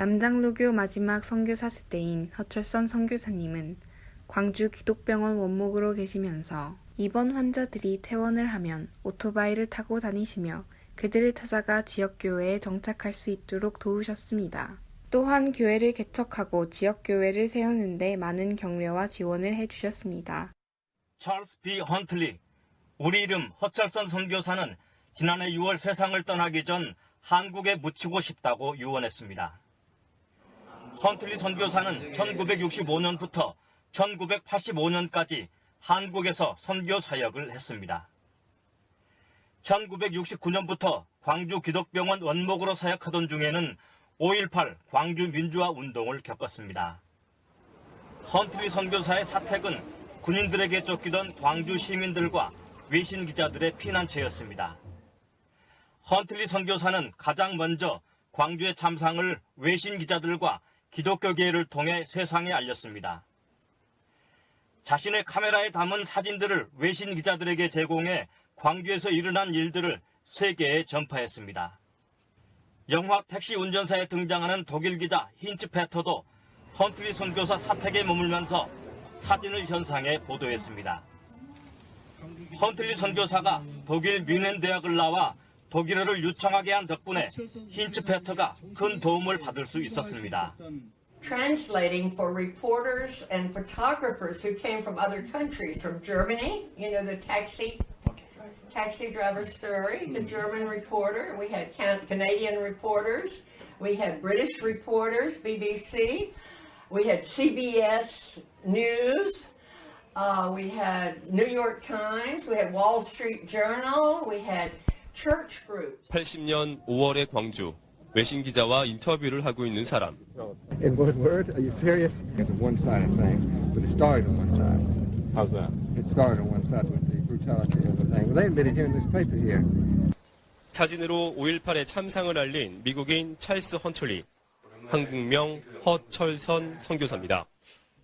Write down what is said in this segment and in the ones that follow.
남장로교 마지막 선교사 세대인 허철선 선교사님은 광주 기독병원 원목으로 계시면서 입원 환자들이 퇴원을 하면 오토바이를 타고 다니시며 그들을 찾아가 지역교회에 정착할 수 있도록 도우셨습니다. 또한 교회를 개척하고 지역교회를 세우는데 많은 격려와 지원을 해주셨습니다. 찰스 B. 헌틀리, 우리 이름 허철선 선교사는 지난해 6월 세상을 떠나기 전 한국에 묻히고 싶다고 유언했습니다. 헌틀리 선교사는 1965년부터 1985년까지 한국에서 선교 사역을 했습니다. 1969년부터 광주 기독병원 원목으로 사역하던 중에는 5.18 광주 민주화 운동을 겪었습니다. 헌틀리 선교사의 사택은 군인들에게 쫓기던 광주 시민들과 외신 기자들의 피난처였습니다. 헌틀리 선교사는 가장 먼저 광주의 참상을 외신 기자들과 기독교계를 통해 세상에 알렸습니다. 자신의 카메라에 담은 사진들을 외신 기자들에게 제공해 광주에서 일어난 일들을 세계에 전파했습니다. 영화 택시 운전사에 등장하는 독일 기자 힌츠 페터도 헌틀리 선교사 사택에 머물면서 사진을 현상에 보도했습니다. 헌틀리 선교사가 독일 뮌헨 대학을 나와 독일어를 유창하게 한 덕분에 힌츠 페터가 큰 도움을 받을 수 있었습니다. translating for reporters and photographers who came from other countries, from Germany, you know, the taxi taxi driver story, the German reporter. We had Can- Canadian reporters. We had British reporters, BBC. We had CBS News. Uh, we had New York Times. We had Wall Street Journal. We had church groups. 80년 5월의 광주 외신 기자와 인터뷰를 하고 있는 사람 In one word? Are you serious? It's a one-sided thing, but it started on one side. How's that? It started on one side with the brutality of the thing. Well, they admitted here in this paper here. 사진으로 5.18의 참상을 알린 미국인 찰스 헌틀리 한국명 허철선 선교사입니다.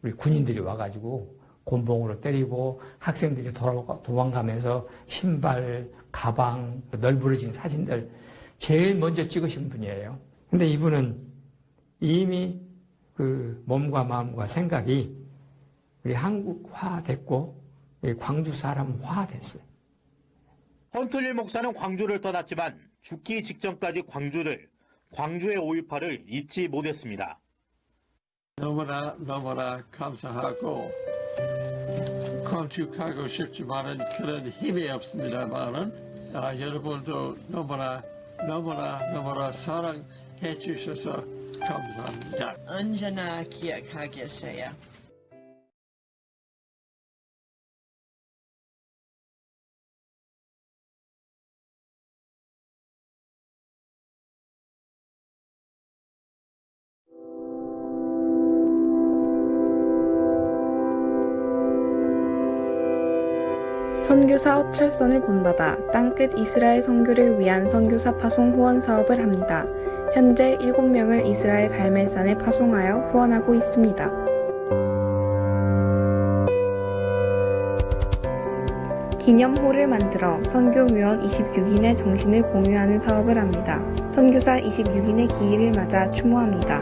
우리 군인들이 와가지고 곤봉으로 때리고 학생들이 돌아가, 도망가면서 신발, 가방, 널브러진 사진들 제일 먼저 찍으신 분이에요. 근데 이분은 이미 그 몸과 마음과 생각이 우리 한국화 됐고 광주 사람화 됐어요. 헌틀리 목사는 광주를 떠났지만 죽기 직전까지 광주를 광주의 5.18을 잊지 못했습니다. 너무나 너무나 감사하고 건축하고 싶지만은 그런 힘이 없습니다만은 아, 여러분도 너무나 너무나 너무나 사랑해 주셔서 감사합니다. 언제나 기억하겠어요. 선교사 허철선을 본받아 땅끝 이스라엘 선교를 위한 선교사 파송 후원 사업을 합니다. 현재 7명을 이스라엘 갈멜산에 파송하여 후원하고 있습니다. 기념호를 만들어 선교묘원 26인의 정신을 공유하는 사업을 합니다. 선교사 26인의 기일을 맞아 추모합니다.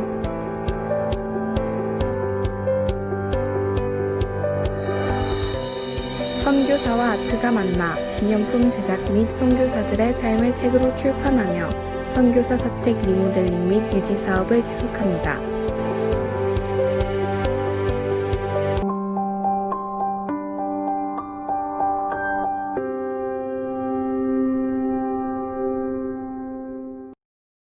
선교사와 아트가 만나 기념품 제작 및 선교사들의 삶을 책으로 출판하며 선교사 사택 리모델링 및 유지 사업을 지속합니다.